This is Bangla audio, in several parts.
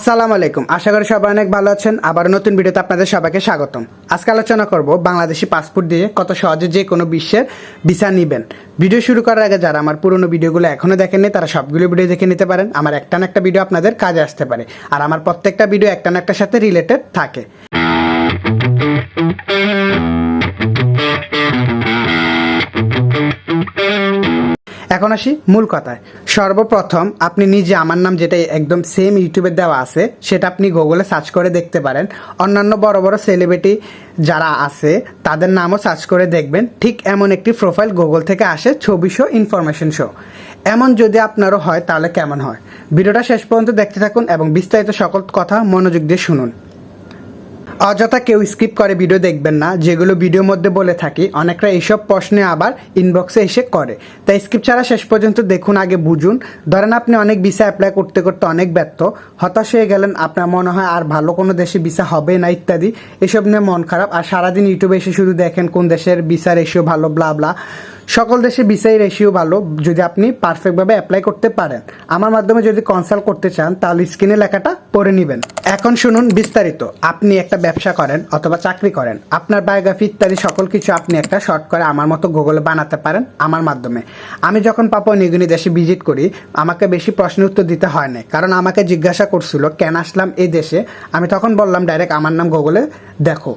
আসসালামু আলাইকুম। আশা করি সবাই অনেক ভালো আছেন। আবার নতুন ভিডিওতে আপনাদের সবাইকে স্বাগতম। আজকে আলোচনা করব বাংলাদেশি পাসপোর্ট দিয়ে কত সহজে যে কোনো বিশ্বের ভিসা নেবেন। ভিডিও শুরু করার আগে যারা আমার পুরনো ভিডিওগুলো এখনও দেখেননি, তারা সবগুলো ভিডিও দেখে নিতে পারেন। আমার একটা না একটা ভিডিও আপনাদের কাজে আসতে পারে। আর আমার প্রত্যেকটা ভিডিও একটা না একটার সাথে রিলেটেড থাকে। এখন আসি মূল কথায়। সর্বপ্রথম আপনি নিজে আমার নাম যেটা একদম সেম ইউটিউবে দেওয়া আছে, সেটা আপনি গুগলে সার্চ করে দেখতে পারেন। অন্যান্য বড় বড় সেলিব্রিটি যারা আছে, তাদের নামও সার্চ করে দেখবেন। ঠিক এমন একটি প্রোফাইল গুগল থেকে আসে, ছবি শো ইনফরমেশন শো এমন যদি আপনারও হয়, তাহলে কেমন হয়? ভিডিওটা শেষ পর্যন্ত দেখতে থাকুন এবং বিস্তারিত সকল কথা মনোযোগ দিয়ে শুনুন। অযথা কেউ স্কিপ করে ভিডিও দেখবেন না, যেগুলো ভিডিওর মধ্যে বলে থাকি। অনেকরা এইসব প্রশ্নে আবার ইনবক্সে এসে করে। তাই স্কিপ ছাড়া শেষ পর্যন্ত দেখুন, আগে বুঝুন। ধরেন আপনি অনেক ভিসা অ্যাপ্লাই করতে করতে অনেক ব্যর্থ, হতাশ হয়ে গেলেন, আপনার মনে হয় আর ভালো কোনো দেশে ভিসা হবে না ইত্যাদি, এসব নিয়ে মন খারাপ। আর সারাদিন ইউটিউবে এসে শুধু দেখেন কোন দেশের ভিসা রেশিও ভালো ব্লা ব্লা সকল দেশে ভিসাই রেশিও ভালো, যদি আপনি পারফেক্টভাবে অ্যাপ্লাই করতে পারেন। আমার মাধ্যমে যদি কনসাল্ট করতে চান, তাহলে স্ক্রিনে লেখাটা পড়ে নেবেন। এখন শুনুন বিস্তারিত। আপনি একটা ব্যবসা করেন অথবা চাকরি করেন। আপনার বায়োগ্রাফি ইত্যাদি সকল কিছু আপনি একটা শর্ট করে আমার মতো গুগলে বানাতে পারেন আমার মাধ্যমে। আমি যখন পাপা নিউগিনি দেশে ভিজিট করি, আমাকে বেশি প্রশ্নের উত্তর দিতে হয় না কারণ আমাকে জিজ্ঞাসা করছিল, কেন আসলাম এই দেশে? আমি তখন বললাম ডাইরেক্ট আমার নাম গুগলে দেখো।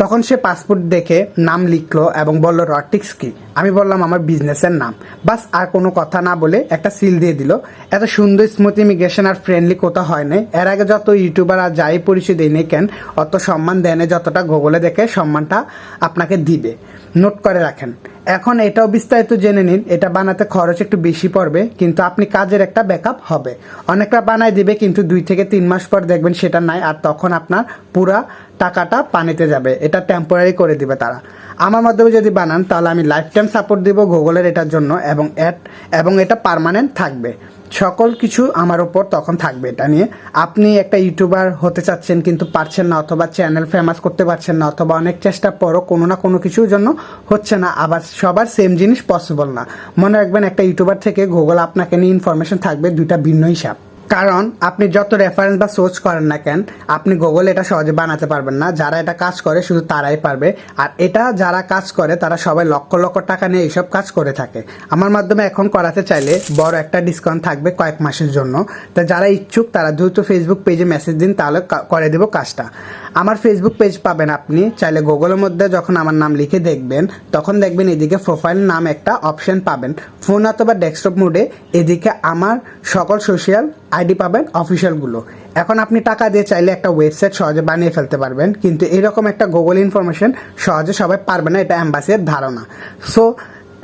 তখন সে পাসপোর্ট দেখে নাম লিখলো এবং বলল রটিক্স কি? আমি বললাম, আমার বিজনেসের নাম। বাস, আর কোনো কথা না বলে একটা সিল দিয়ে দিল। এত সুন্দর স্মুথ ইমিগ্রেশন আর ফ্রেন্ডলি কোথাও হয় না এর আগে যত ইউটিউবার আর যাই পরিচয় দেয় কেন, অত সম্মান দেয় যতটা গুগলে দেখে সম্মানটা আপনাকে দিবে। নোট করে রাখেন এখন এটাও বিস্তারিত জেনে নিন, এটা বানাতে খরচ একটু বেশি পড়বে, কিন্তু আপনি কাজের একটা ব্যাকআপ হবে। অনেকটা বানায় দিবে, কিন্তু দুই থেকে তিন মাস পর দেখবেন সেটা নাই, আর তখন আপনার পুরা টাকাটা পানিতে যাবে। এটা টেম্পোরারি করে দিবে তারা। আমার মাধ্যমে যদি বানান, তাহলে আমি লাইফ টাইম সাপোর্ট দিব গুগলের এটার জন্য, এবং অ্যাড এবং এটা পারমানেন্ট থাকবে। সকল কিছু আমার ওপর তখন থাকবে এটা নিয়ে। আপনি একটা ইউটিউবার হতে চাচ্ছেন কিন্তু পারছেন না অথবা চ্যানেল ফেমাস করতে পারছেন না অথবা অনেক চেষ্টা পরও কোনো না কোনো কিছুর জন্য হচ্ছে না, আবার সবার সেম জিনিস পসিবল না। মনে রাখবেন একটা ইউটিউবার থেকে গুগল আপনাকে নিয়ে ইনফরমেশন থাকবে দুইটা ভিন্ন হিসাব। কারণ আপনি যত রেফারেন্স বা সোর্স করেন না কেন, আপনি গুগল এটা সহজে বানাতে পারবেন না। যারা এটা কাজ করে, শুধু তারাই পারবে। আর এটা যারা কাজ করে, তারা সবাই লক্ষ লক্ষ টাকা নিয়ে এইসব কাজ করে থাকে। আমার মাধ্যমে এখন করাতে চাইলে বড় একটা ডিসকাউন্ট থাকবে কয়েক মাসের জন্য। তা যারা ইচ্ছুক, তারা দ্রুত ফেসবুক পেজে মেসেজ দিন, তাহলে করে দেবো কাজটা। আমার ফেসবুক পেজ পাবেন আপনি। চাইলে গুগলের মধ্যে যখন আমার নাম লিখে দেখবেন, তখন দেখবেন এদিকে প্রোফাইল নাম একটা অপশন পাবেন। ফোন অথবা ডেস্কটপ মোডে এদিকে আমার সকল সোশ্যাল আইডি পাবেন অফিসিয়ালগুলো এখন আপনি টাকা দিয়ে চাইলে একটা ওয়েবসাইট সহজে বানিয়ে ফেলতে পারবেন, কিন্তু এরকম একটা গুগল ইনফরমেশন সহজে সবাই পারবে না, এটা অ্যাম্বাসির ধারণা। সো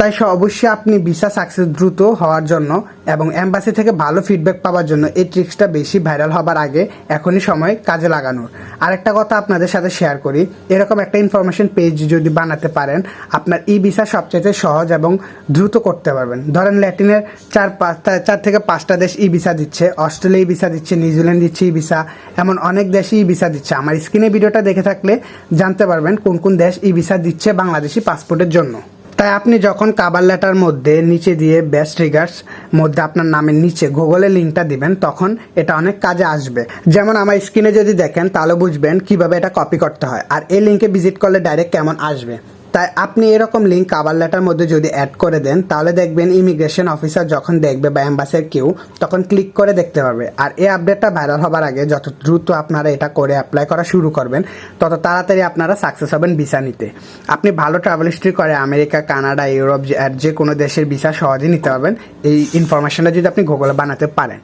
তাই স- অবশ্যই আপনি ভিসা সাকসেস দ্রুত হওয়ার জন্য এবং অ্যাম্বাসি থেকে ভালো ফিডব্যাক পাওয়ার জন্য এই ট্রিক্সটা বেশি ভাইরাল হবার আগে এখনই সময় কাজে লাগানোর। আরেকটা কথা আপনাদের সাথে শেয়ার করি, এরকম একটা ইনফরমেশন পেজ যদি বানাতে পারেন, আপনার ই ভিসা সবচেয়ে সহজ এবং দ্রুত করতে পারবেন। ধরেন ল্যাটিনের চার পাঁচটা চার থেকে পাঁচটা দেশ ই ভিসা দিচ্ছে, অস্ট্রেলিয়া ই ভিসা দিচ্ছে নিউজিল্যান্ড দিচ্ছে ই ভিসা, এমন অনেক দেশই ই ভিসা দিচ্ছে। আমার স্ক্রিনে ভিডিওটা দেখে থাকলে জানতে পারবেন কোন কোন দেশ ই ভিসা দিচ্ছে বাংলাদেশি পাসপোর্টের জন্য। তাই আপনি যখন কাবার লেটার মধ্যে নিচে দিয়ে বেস্ট রিগার্স মধ্যে আপনার নামের নিচে গুগলে লিঙ্কটা দিবেন, তখন এটা অনেক কাজে আসবে। যেমন আমার স্ক্রিনে যদি দেখেন, তাহলে বুঝবেন কীভাবে এটা কপি করতে হয়। আর এই লিঙ্কে ভিজিট করলে ডাইরেক্ট কেমন আসবে। তাই আপনি এরকম লিঙ্ক কাবার লেটার মধ্যে যদি অ্যাড করে দেন, তাহলে দেখবেন ইমিগ্রেশন অফিসার যখন দেখবে বা অ্যাম্বাসের কেউ, তখন ক্লিক করে দেখতে পাবে আর এই আপডেটটা ভাইরাল হবার আগে যত দ্রুত আপনারা এটা করে অ্যাপ্লাই করা শুরু করবেন, তত তাড়াতাড়ি আপনারা সাকসেস হবেন ভিসা নিতে। আপনি ভালো ট্রাভেল হিস্ট্রি করে আমেরিকা, কানাডা, ইউরোপ আর যে কোনো দেশের ভিসা সহজেই নিতে পারবেন। এই ইনফরমেশনটা যদি আপনি গুগলে বানাতে পারেন।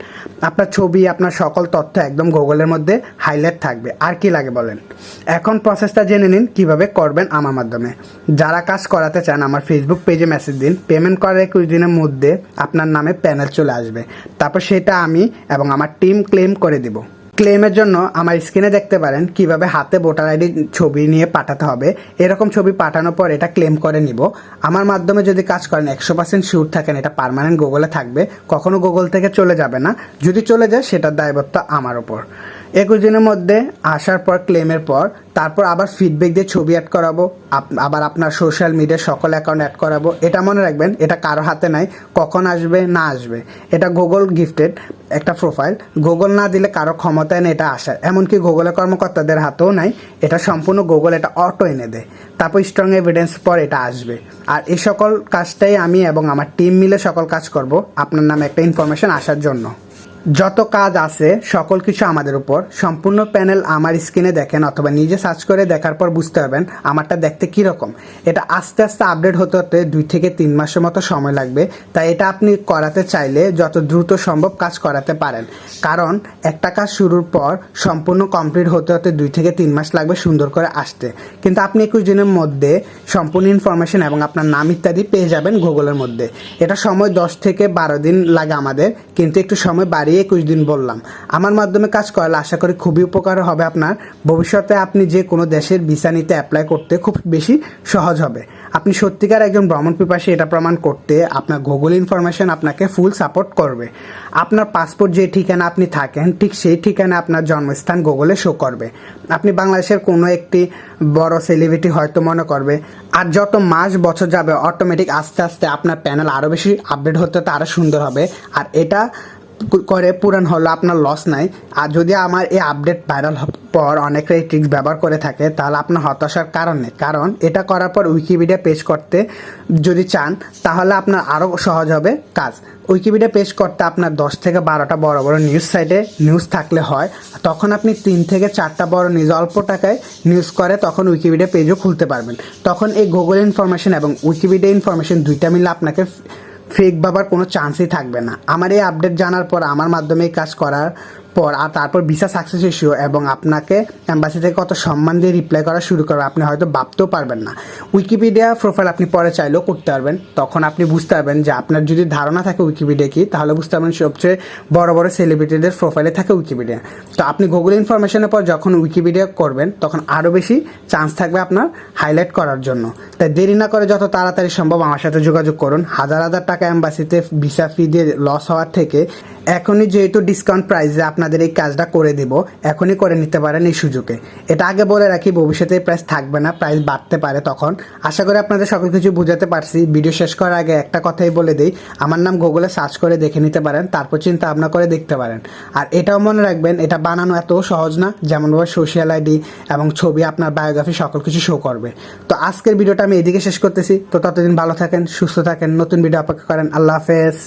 আপনার ছবি, আপনার সকল তথ্য একদম গুগলের মধ্যে হাইলাইট থাকবে। আর কি লাগে বলেন? এখন প্রসেসটা জেনে নিন কীভাবে করবেন আমার মাধ্যমে। যারা কাজ করাতে চান আমার ফেসবুক পেজে মেসেজ দিন। পেমেন্ট করার একুশ দিনের মধ্যে আপনার নামে প্যানেল চলে আসবে। তারপর সেটা আমি এবং আমার টিম ক্লেম করে দিব। ক্লেমের জন্য আমার স্ক্রিনে দেখতে পারেন কীভাবে হাতে ভোটার আইডি ছবি নিয়ে পাঠাতে হবে। এরকম ছবি পাঠানোর পর এটা ক্লেম করে নিব। আমার মাধ্যমে যদি কাজ করেন, একশো পার্সেন্ট শিওর থাকেন, এটা পারমানেন্ট গুগলে থাকবে। কখনো গুগল থেকে চলে যাবে না। যদি চলে যায়, সেটার দায়বত্ব আমার ওপর। একুশ দিনের মধ্যে আসার পর ক্লেমের পর তারপর আবার ফিডব্যাক দিয়ে ছবি অ্যাড করাবো আবার আপনার সোশ্যাল মিডিয়ার সকল অ্যাকাউন্ট অ্যাড করাবো। এটা মনে রাখবেন, এটা কারও হাতে নাই, কখন আসবে, না আসবে। এটা গুগল গিফটেড একটা প্রোফাইল গুগল না দিলে কারও ক্ষমতায় নেই, এটা আসার এমনকি গুগলের কর্মকর্তাদের হাতেও নাই, এটা সম্পূর্ণ গুগল এটা অটো এনে দেয়। তারপর স্ট্রং এভিডেন্স পর এটা আসবে। আর এই সকল কাজটাই আমি এবং আমার টিম মিলে সকল কাজ করব। আপনার নামে একটা ইনফরমেশন আসার জন্য। যত কাজ আছে, সকল কিছু আমাদের উপর। সম্পূর্ণ প্যানেল আমার স্ক্রিনে দেখেন অথবা নিজে সার্চ করে দেখার পর বুঝতে পারবেন আমারটা দেখতে কীরকম। এটা আস্তে আস্তে আপডেট হতে হতে দুই থেকে তিন মাসের মতো সময় লাগবে। তাই এটা আপনি করাতে চাইলে যত দ্রুত সম্ভব কাজ করাতে পারেন। কারণ একটা কাজ শুরুর পর সম্পূর্ণ কমপ্লিট হতে হতে দুই থেকে তিন মাস লাগবে সুন্দর করে আসতে। কিন্তু আপনি একুশ দিনের মধ্যে সম্পূর্ণ ইনফরমেশন এবং আপনার নাম ইত্যাদি পেয়ে যাবেন গুগলের মধ্যে। এটা সময় দশ থেকে বারো দিন লাগে আমাদের, কিন্তু একটু সময় বাড়িয়ে একুশ দিন বললাম। আমার মাধ্যমে কাজ করালে আশা করি খুবই উপকার হবে আপনার। ভবিষ্যতে আপনি যে কোনো দেশের ভিসা নিতে অ্যাপ্লাই করতে খুব বেশি সহজ হবে। আপনি সত্যিকার একজন ভ্রমণ পিপাসী, এটা প্রমাণ করতে আপনার গুগল ইনফরমেশন আপনাকে ফুল সাপোর্ট করবে। আপনার পাসপোর্ট যে ঠিকানা আপনি থাকেন, ঠিক সেই ঠিকানা আপনার জন্মস্থান গুগলে শো করবে। আপনি বাংলাদেশের কোনো একটি বড় সেলিব্রিটি হয়তো মনে করবে। আর যত মাস, বছর যাবে অটোমেটিক আস্তে আস্তে আপনার প্যানেল আরও বেশি আপডেট হতে তো আরও সুন্দর হবে। আর এটা করে, পূরণ হলো, আপনার লস নাই। আর যদি আমার এই আপডেট ভাইরাল পর অনেকে এই ট্রিক্স ব্যবহার করে থাকে, তাহলে আপনার হতাশার কারণ নেই। কারণ এটা করার পর উইকিপিডিয়া পেজ করতে যদি চান, তাহলে আপনার আরও সহজ হবে কাজ। উইকিপিডিয়া পেজ করতে আপনার দশ থেকে বারোটা বড় বড় নিউজ সাইটে নিউজ থাকলে হয়। তখন আপনি তিন থেকে চারটা বড় নিউজ অল্প টাকায় নিউজ করে, তখন উইকিপিডিয়া পেজও খুলতে পারবেন। তখন এই গুগল ইনফরমেশন এবং উইকিপিডিয়া ইনফরমেশন দুইটা মিলে আপনাকে ফেক বাবার কোনো চান্সই থাকবে না। আমার এই আপডেট জানার পর আমার মাধ্যমে কাজ করার পর আর তারপর ভিসা সাকসেস ইস্যু এবং আপনাকে অ্যাম্বাসি থেকে কত সম্মান দিয়ে রিপ্লাই করা শুরু করবে, আপনি হয়তো ভাবতেও পারবেন না। উইকিপিডিয়া প্রোফাইল আপনি পরে চাইলেও করতে পারবেন। তখন আপনি বুঝতে পারবেন যে আপনার যদি ধারণা থাকে উইকিপিডিয়া কি, তাহলে বুঝতে পারবেন সবচেয়ে বড় বড় সেলিব্রিটিদের প্রোফাইলে থাকে উইকিপিডিয়া তো আপনি গুগল ইনফরমেশনের পর যখন উইকিপিডিয়া করবেন, তখন আরও বেশি চান্স থাকবে আপনার হাইলাইট করার জন্য। তাই দেরি না করে যত তাড়াতাড়ি সম্ভব আমার সাথে যোগাযোগ করুন। হাজার হাজার টাকা অ্যাম্বাসিতে ভিসা ফি দিয়ে লস হওয়ার থেকে এখনই যেহেতু ডিসকাউন্ট প্রাইসে আপনাদের এই কাজটা করে দেব, এখনই করে নিতে পারেন এই সুযোগে। এটা আগে বলে রাখি, ভবিষ্যতে প্রাইস থাকবে না প্রাইস বাড়তে পারে তখন। আশা করি আপনাদের সকল কিছু বুঝাতে পারছি। ভিডিও শেষ করার আগে একটা কথাই বলে দিই, আমার নাম গুগলে সার্চ করে দেখে নিতে পারেন, তারপর চিন্তা ভাবনা করে দেখতে পারেন। আর এটাও মনে রাখবেন, এটা বানানো এত সহজ না যেমনভাবে সোশ্যাল আইডি এবং ছবি আপনার বায়োগ্রাফি সকল কিছু শো করবে। তো আজকের ভিডিওটা আমি এদিকে শেষ করতেছি। তো ততদিন ভালো থাকেন, সুস্থ থাকেন, নতুন ভিডিও অপেক্ষা করেন। আল্লাহ হাফেজ।